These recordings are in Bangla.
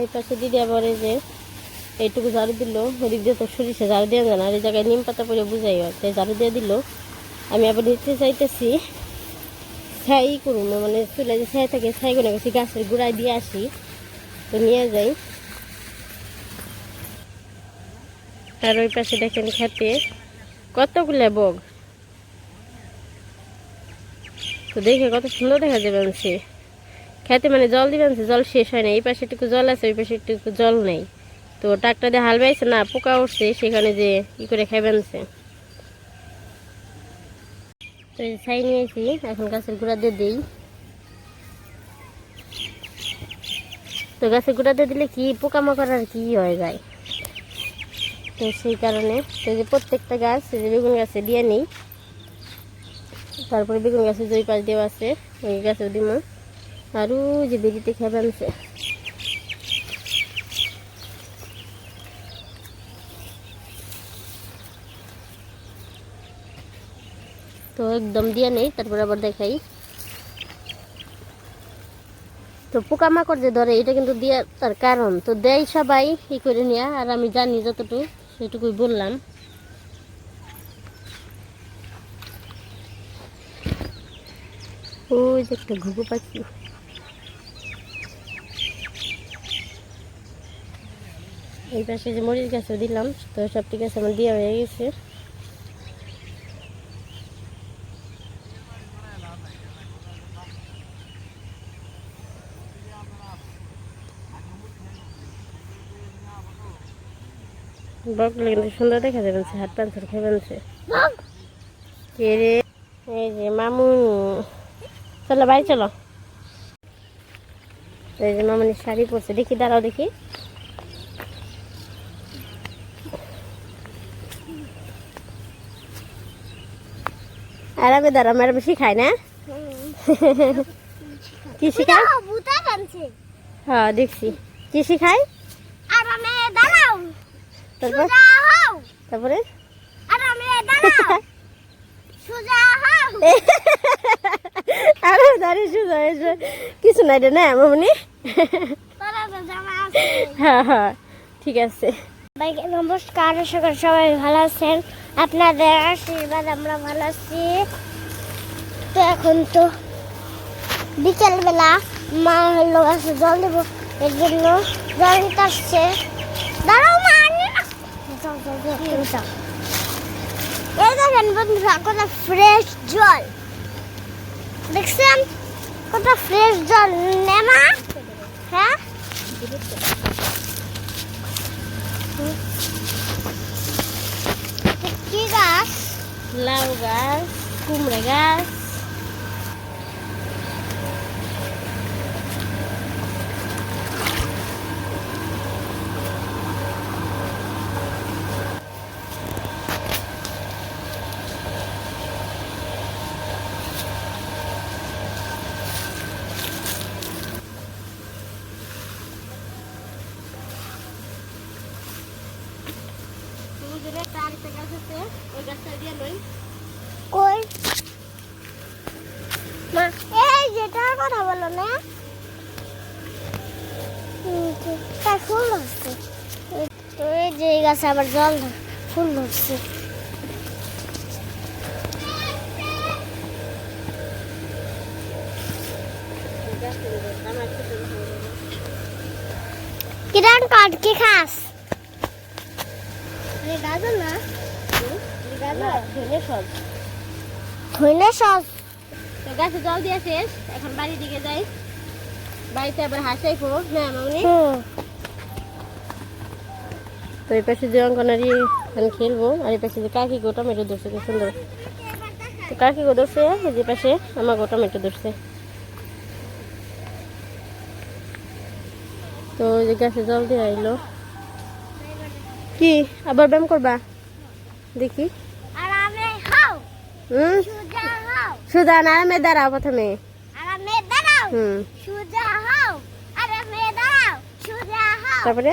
এই পাশে দিদি আবার এই যে এইটুকু ঝাড়ু দিল, ওদিক দিয়ে তো সরিষা ঝাড়ু দিয়ে যায় না, আর এই জায়গায় নিম পাতা পরে বুঝাই হয়। তাই ঝাড়ু দিয়ে দিল। আমি আবার নিতে চাইতেছি ছাই করুন মানে চুলে যে ছাই থাকে ছাই করে গেছি গাছের গোড়ায় দিয়ে আসি। তো নিয়ে যাই। আর ওই পাশে দেখেন খেতে কতগুলো বগ। তো দেখে কত সুন্দর দেখা যাবে সে খেতে মানে জল দিবেন জল শেষ হয় না এই পাশে একটু জল আছে, ওই পাশে একটু জল নেই। তো ট্রাক্টর দিয়ে হাল বাইছে না, পোকা উঠছে, সেখানে যে ই করে খাবেন তো এই ছাই নিয়েছি, এখন গাছের গোড়া দিয়ে দিই। তো গাছের গোড়া দিয়ে দিলে কি পোকামাকড় আর কি হয়ে যায় তো সেই কারণে, তো যে প্রত্যেকটা গাছ যে বেগুন গাছে দিয়ে নিই। তারপরে বেগুন গাছে জয় পাশ দেওয়া আছে, ওই গাছেও দিব আরও যে বেরিতে খাবে আনছে তো একদম দিয়ে নেই, তারপর আবার দেখাই। তো পোকামাকড় যে ধরে, এটা কিন্তু দিয়ে তার কারণ। তো দেয় সবাই ই করে নেওয়া আর আমি জানি যতটুকু, সেটুকুই বললাম। ওই যে একটা ঘুঘু পাখি। এই পাশে যে মরিচ গাছও দিলাম, তো সব ঠিক আছে, আমার দেওয়া হয়ে গেছে। বকলে কিন্তু সুন্দর দেখা যাবে হাত পাঞ্চার খেয়ে কে রে? এই যে মামু। চলো, বাড়ি চলো। এই যে মামুনির শাড়ি পরছে, দেখি, দাঁড়াও দেখি। আরামে দাঁড়াও মেরা বেশি খায় না? কি বানছে। হ্যাঁ দেখছি। কি দাঁড়াও তারপর? তারপরে? সোজা দাঁড়িয়ে কিছু নাই রে না মামনি? হ্যাঁ হ্যাঁ ঠিক আছে। নমস্কার সবাই ভালো আছেন। আপনাদের আশীর্বাদ, আমরা ভালো আছি। তো এখন তো বিকেলবেলা মা হলো গাছে জল দেবো, এর জন্য জল নিতে আসছে। কত ফ্রেশ জল। দেখছেন? কত ফ্রেশ জল। নেমা হ্যাঁ? গাছ লাউ গাছ কুমড়া গাছ ঠিক। ফুল ধরছে এই যে গাছে আবার জল ফুল ধরছে। কিরণ কাট কি খাস? গাজর না? ধনে সব ধইলে সস? তো গাছে জল দিয়ে শেষ এখন বাড়ির দিকে যাই। বাড়িতে আবার হাসাই করো হ্যাঁ মামনি? তো এই পাশে যে অঙ্গনারি আমি খেলব আর এই পাশে যে কাকি গো টমেটো ধরছে খুব সুন্দর। তো কাকি গো ধরছে এই যে পাশে আমার গো টমেটো ধরছে। তো ওই যে গাছে জল দিয়ে আইলো। কি? আবার ব্যায়াম করবা? দেখি। সুজা সুদা না আমি দাঁড়াও প্রথমে। হুম। তারপরে?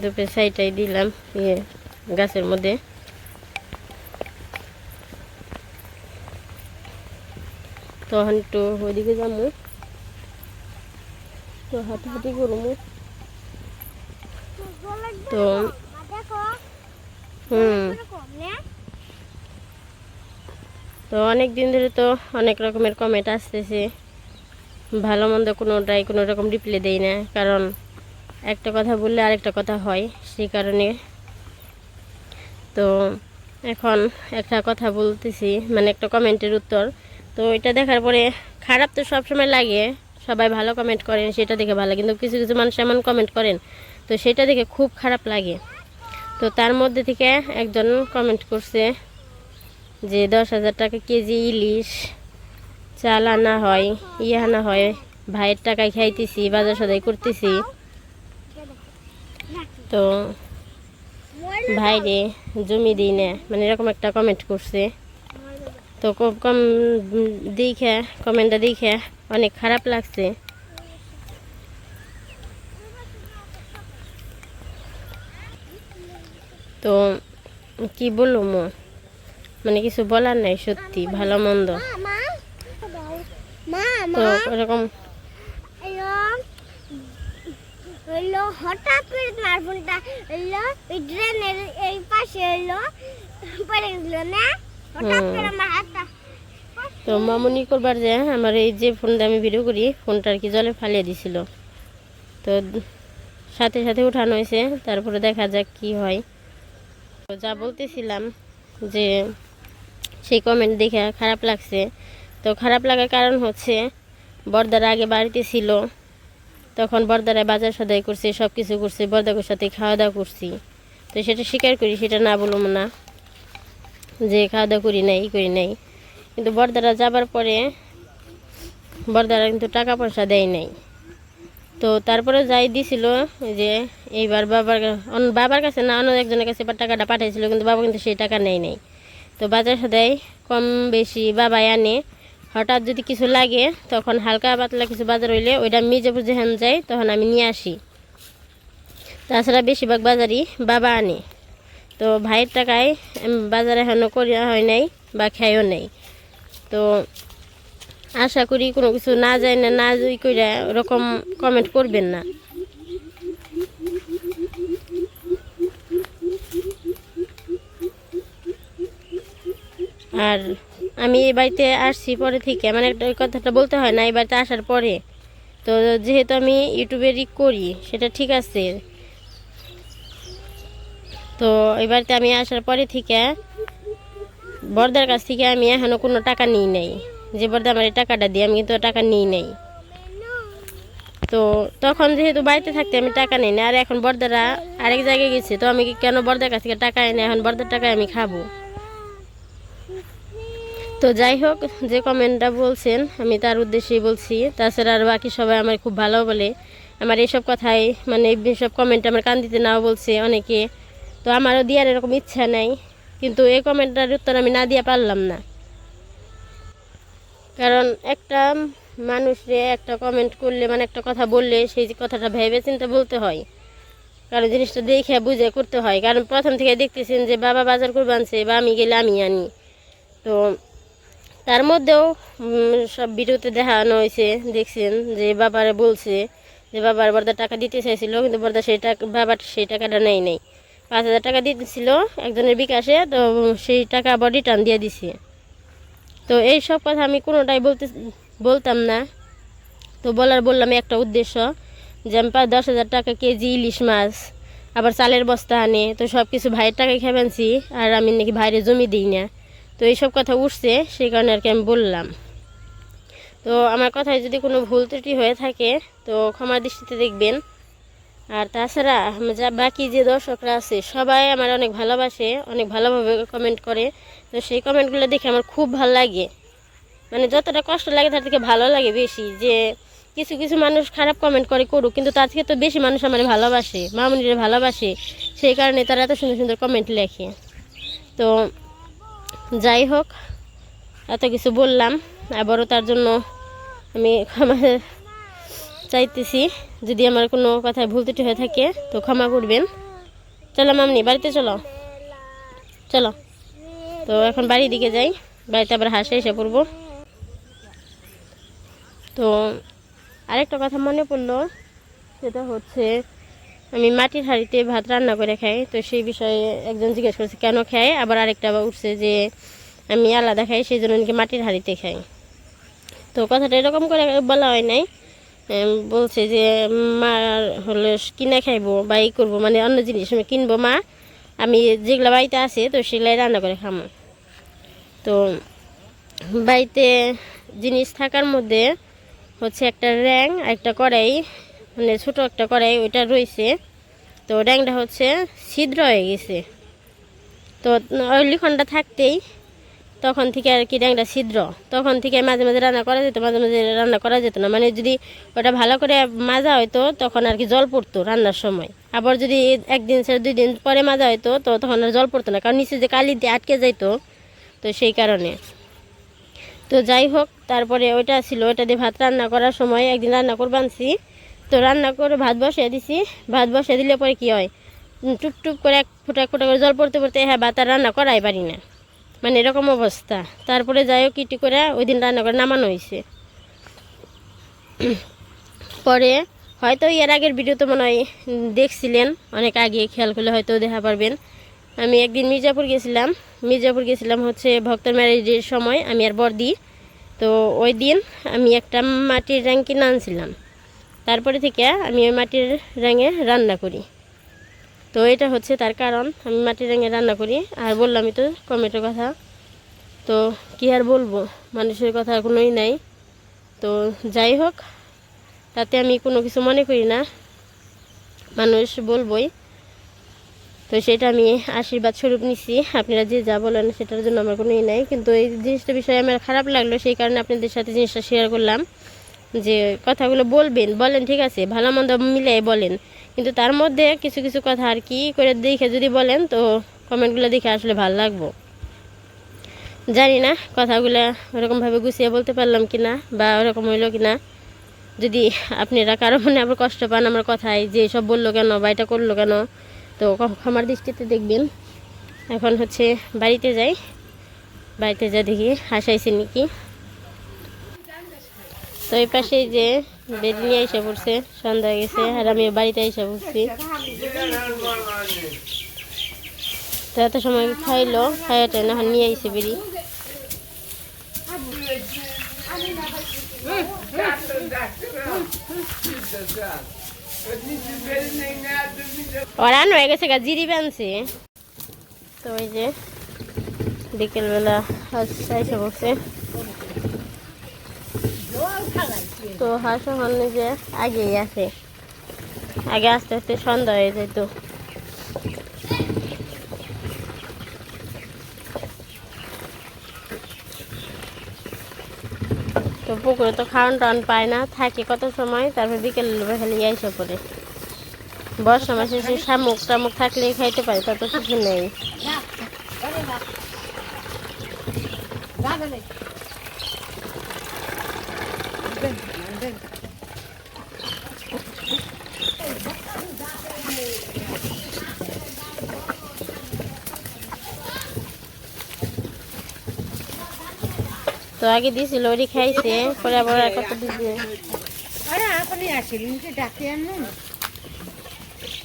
দুপে সাইটাই দিলাম ইয়ে গাছের মধ্যে। তখন একটু ওইদিকে যাব। তো হাঁটাহাঁটি করব। তো, হুম। তো অনেক দিন ধরে তো অনেক রকমের কমেন্ট আসতেছে। ভালো মন্দ কোনোটাই কোনো রকম রিপ্লাই দেই না, কারণ একটা কথা বললে আরেকটা কথা হয়, সেই কারণে। তো এখন একটা কথা বলতেছি মানে একটা কমেন্টের উত্তর। তো এটা দেখার পরে খারাপ তো সবসময় লাগে, সবাই ভালো কমেন্ট করেন, সেটা দেখে ভালো কিন্তু কিছু কিছু মানুষ এমন কমেন্ট করেন, তো সেটা দেখে খুব খারাপ লাগে। তো তার মধ্যে থেকে একজন কমেন্ট করছে যে, দশ হাজার টাকা কেজি ইলিশ চাল আনা হয় ইয়ে আনা হয়, ভাইয়ের টাকায় খাইতেছি, বাজার সদাই করতেছি। তো ভাইরে জমি দিই না মানে এরকম একটা কমেন্ট করছে। তো খুব কম দেখে কমেন্টটা দেখে অনেক খারাপ লাগছে। তো কি বলব মো? মানে কিছু বলার নাই সত্যি ভালো মন্দ। তো মা এরকম হঠাৎ করে তোমার ফোনটা ওই ড্রেনের এই পাশে হলো পড়ে গেছিল না? হঠাৎ করে আমার হাতটা তো মামনি করবার যে আমার এই যে ফোনটা আমি ভিডিও করি ফোনটা আর কি জলে ফালিয়ে দিছিল। তো সাথে সাথে উঠানো হয়েছে তারপরে দেখা যাক কি হয়। তো যা বলতেছিলাম যে সেই কমেন্ট দেখে খারাপ লাগছে। তো খারাপ লাগার কারণ হচ্ছে বর্দার আগে বাড়িতে ছিল। তখন বর্দারা বাজার সদাই করছে সব কিছু করছে বর্দাকের সাথে খাওয়া দাওয়া করছি। তো সেটা স্বীকার করি, সেটা না বলব না যে খাওয়া দাওয়া করি নাই করি নাই। কিন্তু বর্দারা যাবার পরে বর্দারা কিন্তু টাকা পয়সা দেয় নাই। তো তারপরে যাই দিছিল যে এইবার বাবার বাবার কাছে না, অন্য একজনের কাছে এবার টাকাটা পাঠাইছিল, কিন্তু বাবা কিন্তু সেই টাকা নেয় নাই। তো বাজার সদাই কম বেশি বাবাই আনে হঠাৎ যদি কিছু লাগে, তখন হালকা পাতলা কিছু বাজার হইলে ওইটা মির্জাপুর যেখান যায় তখন আমি নিয়ে আসি। তাছাড়া বেশিরভাগ বাজারই বাবা আনে। তো ভাইয়ের টাকায় বাজারে এখনও করিয়া হয় নাই বা খাইও নাই। তো আশা করি কোনো কিছু না যায় না না জুই করে ওরকম কমেন্ট করবেন না। আর আমি এই বাড়িতে আসছি পরে থেকে। মানে একটা কথাটা বলতে হয় না, এই বাড়িতে আসার পরে। তো যেহেতু আমি ইউটিউবেরই করি, সেটা ঠিক আছে। তো এই বাড়িতে আমি আসার পরে থেকে বর্দার কাছ থেকে আমি এখনও কোনো টাকা নিই নাই। যে বর্দা আমার এই টাকাটা দিয়ে, আমি কিন্তু টাকা নিই নাই। তো তখন যেহেতু বাড়িতে থাকতে আমি টাকা নিই না, আর এখন বর্দারা আরেক জায়গায় গেছে, তো আমি কেন বর্দার কাছ থেকে টাকা এনে এখন বর্দার টাকায় আমি খাব? তো যাই হোক, যে কমেন্টটা বলছেন, আমি তার উদ্দেশ্যেই বলছি। তাছাড়া আর বাকি সবাই আমার খুব ভালো বলে। আমার এইসব কথাই মানে এইসব কমেন্ট আমার কান দিতে নাও বলছে অনেকে। তো আমারও দেওয়ার এরকম ইচ্ছা নাই, কিন্তু এই কমেন্টটার উত্তর আমি না দিয়ে পারলাম না। কারণ একটা মানুষে একটা কমেন্ট করলে মানে একটা কথা বললে, সেই কথাটা ভেবে চিন্তা বলতে হয়। কারণ জিনিসটা দেখে বুঝে করতে হয়। কারণ প্রথম থেকে দেখতেছেন যে, বাবা বাজার করবে আনছে বা আমি গেলে আমি আনি। তো তার মধ্যেও সব ভিডিওতে দেখানো হয়েছে, দেখছেন, যে বাবারে বলছে যে বাবার বর্দা টাকা দিতে চাইছিল, কিন্তু বর্দা সেই টাকা বাবার সেই টাকাটা নেই নেই। পাঁচ হাজার টাকা দিতেছিল একজনের বিকাশে, তো সেই টাকা আবার রিটার্ন দিয়ে দিছে। তো এই সব কথা আমি কোনোটাই বলতে, বলতাম না। তো বলার বললাম একটা উদ্দেশ্য, যে আমি পাঁচ, দশ হাজার টাকা কেজি ইলিশ মাছ, আবার চালের বস্তা আনে, তো সব কিছু ভাইয়ের টাকায় খেয়ে আর আমি নাকি ভাইরে জমি দিই না। তো এইসব কথা উঠছে, সেই কারণে আর কি আমি বললাম। তো আমার কথায় যদি কোনো ভুল ত্রুটি হয়ে থাকে, তো ক্ষমার দৃষ্টিতে দেখবেন। আর তাছাড়া যা বাকি যে দর্শকরা আছে, সবাই আমার অনেক ভালোবাসে, অনেক ভালোভাবে কমেন্ট করে। তো সেই কমেন্টগুলো দেখে আমার খুব ভালো লাগে। মানে যতটা কষ্ট লাগে, তার থেকে ভালো লাগে বেশি যে কিছু কিছু মানুষ খারাপ কমেন্ট করে করুক, কিন্তু তার থেকে তো বেশি মানুষ আমার ভালোবাসে, মামুনিরা ভালোবাসে। সেই কারণে তারা এত সুন্দর সুন্দর কমেন্ট লেখে। তো যাই হোক, এত কিছু বললাম, আবারও তার জন্য আমি ক্ষমা চাইতেছি। যদি আমার কোনো কথায় ভুল ত্রুটি হয়ে থাকে, তো ক্ষমা করবেন। চলো মামনি, বাড়িতে চলো। চলো। তো এখন বাড়ির দিকে যাই, বাড়িতে আবার হাসে এসে পড়ব। তো আরেকটা কথা মনে পড়ল, সেটা হচ্ছে আমি মাটির হাঁড়িতে ভাত রান্না করে খাই, তো সেই বিষয়ে একজন জিজ্ঞেস করছে, কেন খাই আবার আরেকটা উঠছে যে আমি আলাদা খাই, সেই জন্য নাকি মাটির হাঁড়িতে খাই। তো কথাটা এরকম করে বলা হয় নাই। বলছে যে, মা হলো কিনে খাইবো বা ই করব মানে অন্য জিনিস আমি কিনবো, মা। আমি যেগুলো বাড়িতে আছে, তো সেগুলাই রান্না করে খামো। তো বাড়িতে জিনিস থাকার মধ্যে হচ্ছে একটা র্যাং, একটা কড়াই মানে ছোটো একটা কড়াই, ওইটা রয়েছে তো ড্যাংটা হচ্ছে ছিদ্র হয়ে গেছে। তো লিখনটা থাকতেই তখন থেকে আর কি র্যাংটা ছিদ্র। তখন থেকে মাঝে মাঝে রান্না করা যেত, মাঝে মাঝে রান্না করা যেত না। মানে যদি ওটা ভালো করে মাজা হয়তো তখন আর কি জল পড়তো রান্নার সময়। আবার যদি একদিন ছেড়ে দুই দিন পরে মাজা হয়তো তো তখন আর জল পড়তো না। কারণ নিচে যে কালি দিয়ে আটকে যাইতো, তো সেই কারণে। তো যাই হোক, তারপরে ওইটা ছিল। ওইটা দিয়ে ভাত রান্না করার সময় একদিন রান্না করে বানছি তো রান্না করে ভাত বসিয়ে দিছি। ভাত বসিয়ে দিলে পরে কি হয়? উম, টুপ টুপ করে এক ফোঁটা এক ফোঁটা করে জল পড়তে পড়তে হ্যাঁ ভাত আর রান্না করাই পারি না। মানে এরকম অবস্থা। তারপরে যাই হোক কিটি করে ওই দিন রান্না করে নামানো হয়েছে পরে হয়তো এর আগের ভিডিও তো মনে হয় দেখছিলেন। অনেক আগে খেয়াল করলে হয়তো দেখা পারবেন। আমি একদিন মির্জাপুর গেছিলাম। মির্জাপুর গেছিলাম হচ্ছে ভক্তের ম্যারেজের সময়। আমি আর বর্দি তো ওই দিন আমি একটা মাটির র্যাং কিনে আনছিলাম তারপরে থেকে আমি ওই মাটির র্যাঙে রান্না করি। তো এটা হচ্ছে তার কারণ, আমি মাটির র্যাঙে রান্না করি। আর বললামই তো কমেন্টের কথা। তো কি আর বলব, মানুষের কথা কোনোই নাই। তো যাই হোক, তাতে আমি কোনো কিছু মনে করি না। মানুষ বলবই। তো সেটা আমি আশীর্বাদ স্বরূপ নিছি। আপনারা যে যা বলেন সেটার জন্য আমার কোনো ই নাই। কিন্তু এই জিনিসটা বিষয়ে আমার খারাপ লাগল, সেই কারণে আপনাদের সাথে জিনিসটা শেয়ার করলাম। যে কথাগুলো বলবেন, বলেন, ঠিক আছে, ভালো মন্দ মিলে বলেন। কিন্তু তার মধ্যে কিছু কিছু কথা আর কি করে দেখে যদি বলেন, তো কমেন্টগুলো দেখে আসলে ভালো লাগবো। জানি না কথাগুলো ওরকমভাবে গুছিয়ে বলতে পারলাম কি না বা ওরকম হইল কি না যদি আপনারা কারও মনে আবার কষ্ট পান আমার কথায়, যে সব বলল কেন বা এটা করল কেন, তো ক্ষমার দৃষ্টিতে দেখবেন। এখন হচ্ছে বাড়িতে যাই। বাড়িতে যা দেখি, হাসাইছে নাকি। তো এই পাশে যে বেড নিয়ে এসে পড়ছে সন্ধ্যা গেছে, আর আমি বাড়িতে এসে পড়ছি। তো এত সময় খাইলো, খাইয়াটা না নিয়ে আইসে বেরি। ওরান হয়ে গেছে গা, জিরি বানছে। তো ওই যে বিকেলবেলা হাঁস এসে পড়ছে। তো হাঁস এখন যে আগেই আছে। আগে আস্তে আস্তে সন্ধ্যা হয়ে যেত। তো পুকুরে তো খাওয়ান টাউন পায় না, থাকে কত সময়, তারপর বিকেল খালি এসে পড়ে। বর্ষা মাসে শামুক টামুক থাকলে খাইতে পারে তত কিছু নেই। তো আগে দিয়েছিল ওরই খাইছে পরে আবার আর কত দিচ্ছে আরে আপনি আসিলেন কি ডাকে আনলেন।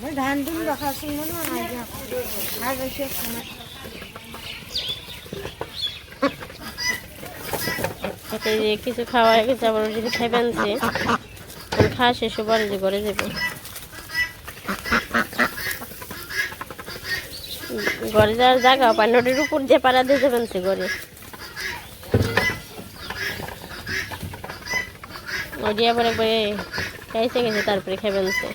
মই ধান ধুন মনে হয় আর যে কিছু খাওয়া গেছে আবার যদি খাই বানছে খাওয়া শেষ পরে যে ঘরে যাবে। ঘরে যাওয়ার জায়গা পায় নদীর উপর যে পাড়া দিয়ে যাবেন সে ঘরে। ওটি পরে পরে খাইছে গেছে তারপরে খেয়ে সে